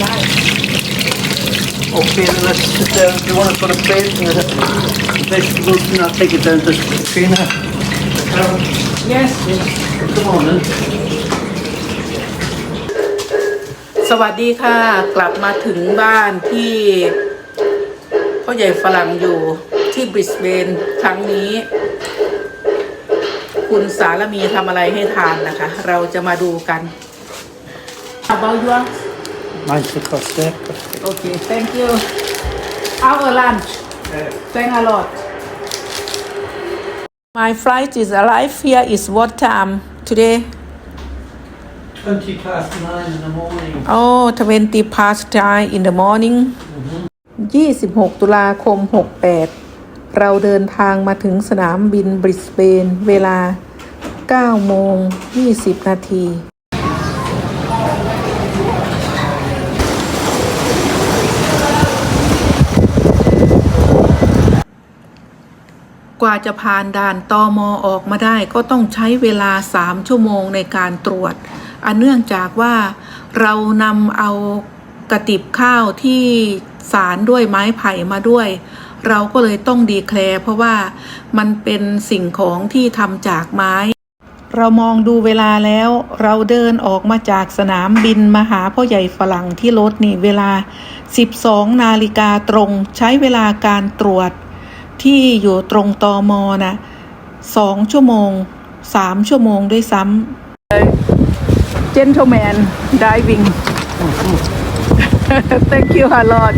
Okay, then let's sit down. If you want to put a plate and the the vegetables, and I'll take it down to Katrina. Carol, yes Come on then. สวัสดีค่ะ กลับมาถึงบ้านที่พ่อใหญ่ฝรั่งอยู่ที่บริสเบนครั้งนี้ คุณสารมีทำอะไรให้ทานนะคะ เราจะมาดูกัน About you Mine's the custard. Okay thank you Our lunch Thank a lot My flight is arrived here is what time today Twenty past nine in the morning. โอ้20 past nine in the morning 26 ตุลาคม 68 เราเดินทางมาถึงสนามบินบริสเบน เวลา 9 โมง 20 นาที กว่าจะผ่านด่านตอมอออกมาได้ก็ต้องใช้เวลา 3 ชั่วโมงในการตรวจ อันเนื่องจากว่าเรานำเอากระติบข้าวที่สารด้วยไม้ไผ่มาด้วย เราก็เลยต้องดีแคลร์เพราะว่ามันเป็นสิ่งของที่ทำจากไม้ เรามองดูเวลาแล้ว เราเดินออกมาจากสนามบินมาหาพ่อใหญ่ฝรั่งที่รถนี่เวลา 12 นาฬิกาตรง ใช้เวลาการตรวจ ที่อยู่ตรงตอมอนะสองชั่วโมงสามชั่วโมงด้วยซ้ำ Gentleman diving Thank you a lot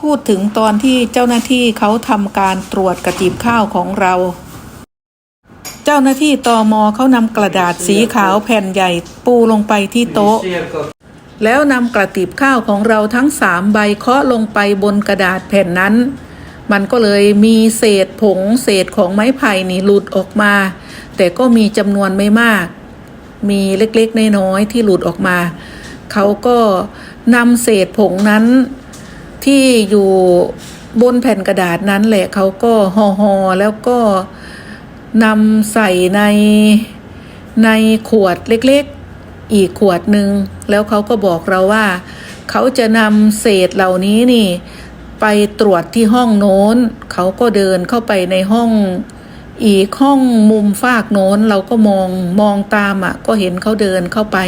พูดถึงตอนที่เจ้าหน้าที่เขาทำการตรวจกระติบข้าวของเรา เจ้าหน้าที่ตอมอเขานำกระดาษสีขาวแผ่นใหญ่ปูลงไปที่โต๊ะ See, I've got แล้วนำกระติบข้าวของเราทั้งสามใบเคาะลงไปบนกระดาษแผ่นนั้น มันก็เลยมีเศษผงเศษของไม้ไผ่นี่หลุดออกมา แต่ก็มีจำนวนไม่มาก มีเล็กๆน้อยๆที่หลุดออกมา เขาก็นำเศษผงนั้นที่อยู่บนแผ่นกระดาษนั้นแหละเขาก็ห่อๆแล้วก็นำใส่ในในขวดเล็กๆ อีกขวดหนึ่งแล้วเขาก็บอกเราว่า เขาจะนำเศษเหล่านี้นี่ ไปตรวจที่ห้องโน้น เขาก็เดินเข้าไปในห้องอีกห้องมุมฟากโน้นเราก็มองมองตามอะ ก็เห็นเขาเดินเข้าไป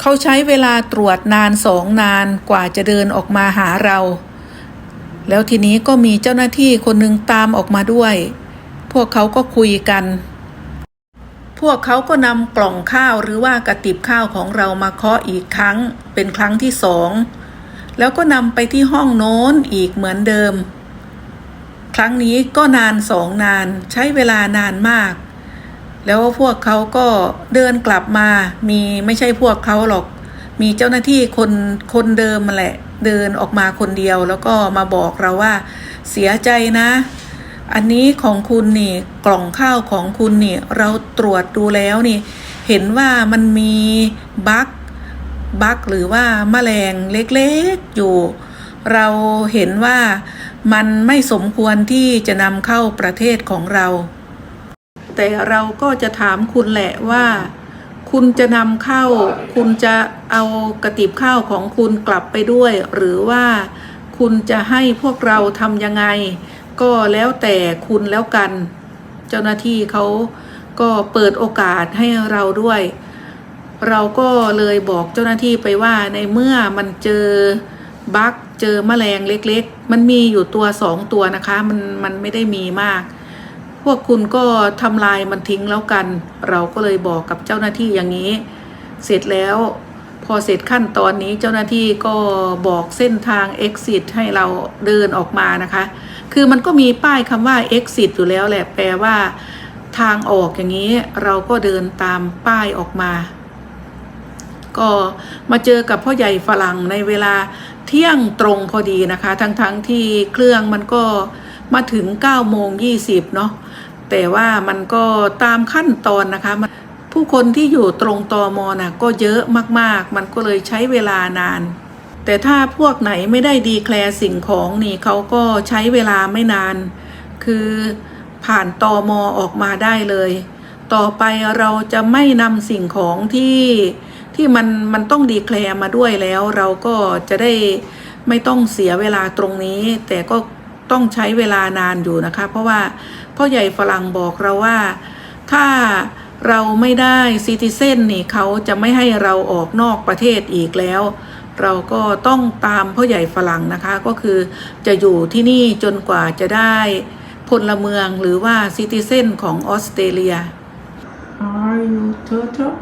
เขาใช้เวลาตรวจนานสองนานกว่าจะเดินออกมาหาเรา แล้วทีนี้ก็มีเจ้าหน้าที่คนหนึ่งตามออกมาด้วย พวกเขาก็คุยกัน พวกเขาก็นำกล่องข้าวหรือว่ากระติบข้าวของเรามาเคาะอีกครั้ง เป็นครั้งที่สอง แล้วก็นำไปที่ห้องโน้นอีกเหมือนเดิม ครั้งนี้ก็นานสองนานใช้เวลานานมาก แล้วพวกเขาก็เดินกลับมามีไม่ใช่พวกเขาหรอก มีเจ้าหน้าที่คนคนเดิมมาแหละ เดินออกมาคนเดียวแล้วก็มาบอกเราว่า เสียใจนะ อันนี้ของคุณนี่กล่องข้าวของคุณนี่เราตรวจดูแล้วนี่ เห็นว่ามันมีบั๊กบั๊กหรือว่าแมลงเล็กๆอยู่ เราเห็นว่ามันไม่สมควรที่จะนำเข้าประเทศของเรา แต่เราก็จะถามคุณแหละว่า คุณจะนำเข้า คุณจะเอากระติบข้าวของคุณกลับไปด้วย หรือว่าคุณจะให้พวกเราทำยังไง ก็แล้วแต่คุณแล้วกัน เจ้าหน้าที่เขาก็เปิดโอกาสให้เราด้วย เราก็เลยบอกเจ้าหน้าที่ไปว่าในเมื่อมันเจอบั๊กเจอแมลงเล็ก ๆ มันมีอยู่ตัวสองตัวนะคะ มันมันไม่ได้มีมาก พวกคุณก็ทำลายมันทิ้งแล้วกัน เราก็เลยบอกกับเจ้าหน้าที่อย่างนี้ เสร็จแล้วพอเสร็จขั้นตอนนี้เจ้าหน้าที่ก็บอกเส้นทาง exit ให้เราเดินออกมานะคะ คือมันก็มีป้ายคำว่า exit อยู่แล้วแหละแปลว่าทางออกอย่างนี้เราก็เดินตามป้ายออกมา ก็มาเจอกับพ่อใหญ่ฝรั่งในเวลาเที่ยงตรงพอดีนะคะ ทั้งๆทที่เครื่องมันก็มาถึง9โมง20เนาะแต่ว่ามันก็ตามขั้นตอนนะคะ ผู้คนที่อยู่ตรงตอมอน่ะก็เยอะมากๆ มันก็เลยใช้เวลานาน แต่ถ้าพวกไหนไม่ได้ดีแคลร์สิ่งของนี่เขาก็ใช้เวลาไม่นาน คือผ่านตอมอออกมาได้เลย ต่อไปเราจะไม่นำสิ่งของที่ที่มันมันต้องดีแคลร์มาด้วยแล้ว เราก็จะได้ไม่ต้องเสียเวลาตรงนี้ แต่ก็ต้องใช้เวลานานอยู่นะคะ เพราะว่าพ่อใหญ่ฝรั่งบอกเราว่า ถ้าเราไม่ได้ซิติเซนนี่เขาจะไม่ให้เราออกนอกประเทศอีกแล้ว เราก็ต้องตามพ่อใหญ่ฝรั่งนะคะ ก็คือจะอยู่ที่นี่จนกว่าจะได้พลเมืองหรือว่าซิติเซนของออสเตรเลีย Are you turtle?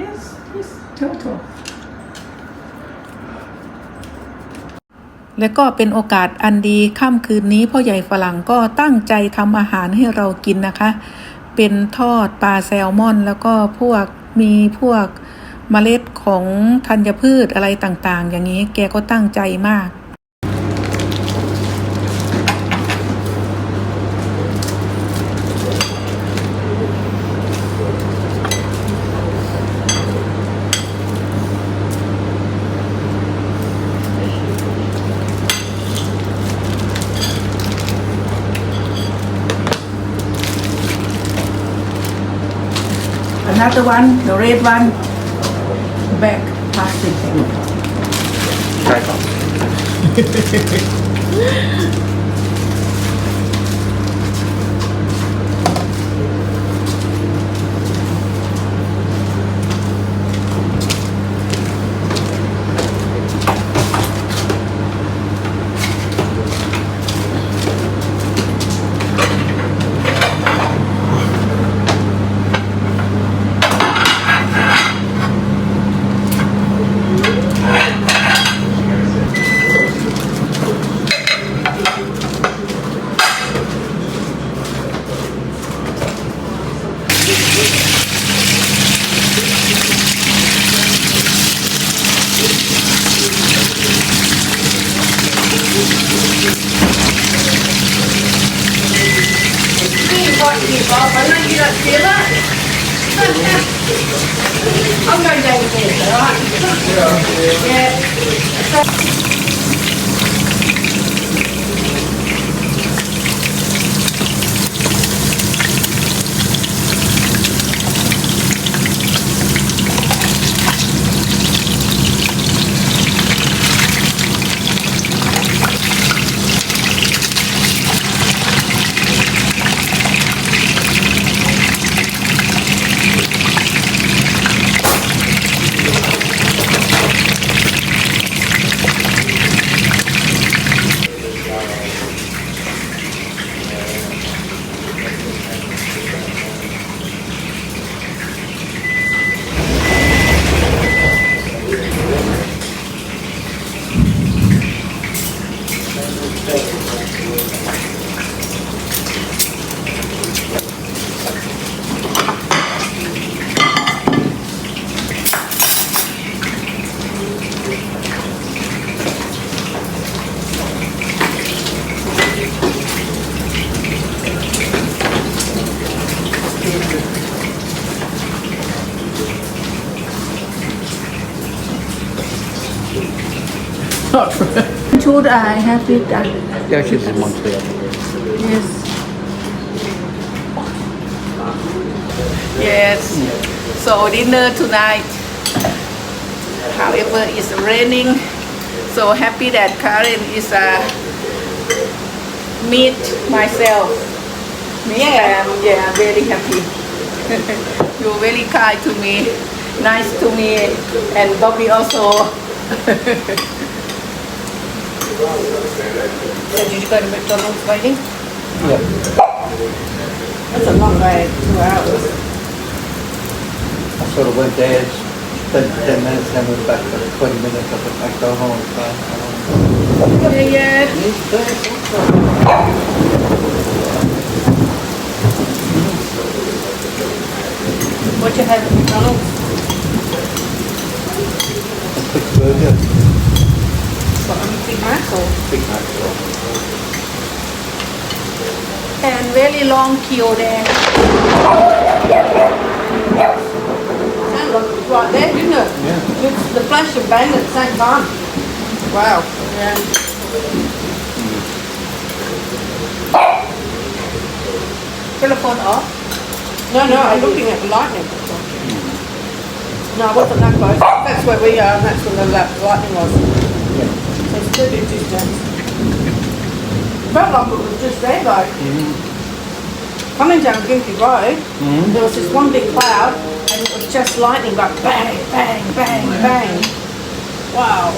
Yes, yes, turtle. และก็เป็นโอกาสอันดีค่ำคืนนี้พ่อใหญ่ฝรั่งก็ตั้งใจทำอาหารให้เรากินนะคะ เป็นทอดปลาแซลมอน แล้วก็พวกมีพวก เมล็ดของธัญพืชอะไรต่างๆ อย่างนี้แกก็ตั้งใจมาก Another one, the red one, back plastic thing. Try 관람기가 뒤에다 한 발자국 되어요. 예. รับ Should I have it done? Yeah, she's in Montreal. Yes. Yes. So dinner tonight. However, it's raining. So happy that Karen is uh, meet myself. Yeah, I'm yeah, very happy. You're very kind to me, nice to me, and Bobby also. So did you go to McDonald's waiting? Yeah. That's a long way, two hours. I sort of went there, spent 10 minutes, then went back for 20 minutes. I thought I'd go home. Yeah, yeah. What you have at McDonald's? quick burger, a Big Mac or? Big Mac. and really long queue there. It was right there, didn't it? Yeah. With the flash and bang at the same time. Wow. Yeah. Telephone off. No, no, I'm looking at the lightning. No, it wasn't that close. That's where we are, and that's where the lightning was. So it's two big distance. Felt like it was just there though. Coming down Gimpy Road, there was this one big cloud, and it was just lightning, like bang, bang, bang, bang. Wow.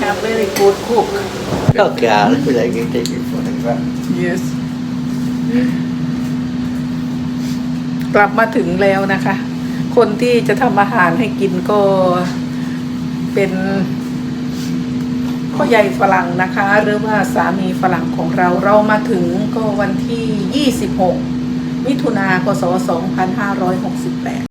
have a very good cook oh, Okay, I can take it for the ground. yes กลับมาถึงแล้วนะคะ คนที่จะทำอาหารให้กินก็เป็นพ่อใหญ่ฝรั่งนะคะ หรือว่าสามีฝรั่งของเราเรามาถึงก็วันที่ 26 มิถุนาคศ2568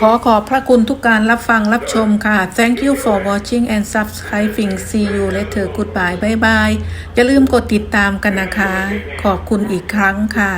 ขอขอบพระคุณทุกการรับฟังรับชมค่ะ Thank you for watching and subscribing See you later goodbye bye bye อย่าลืมกดติดตามกันนะคะ ขอบคุณอีกครั้งค่ะ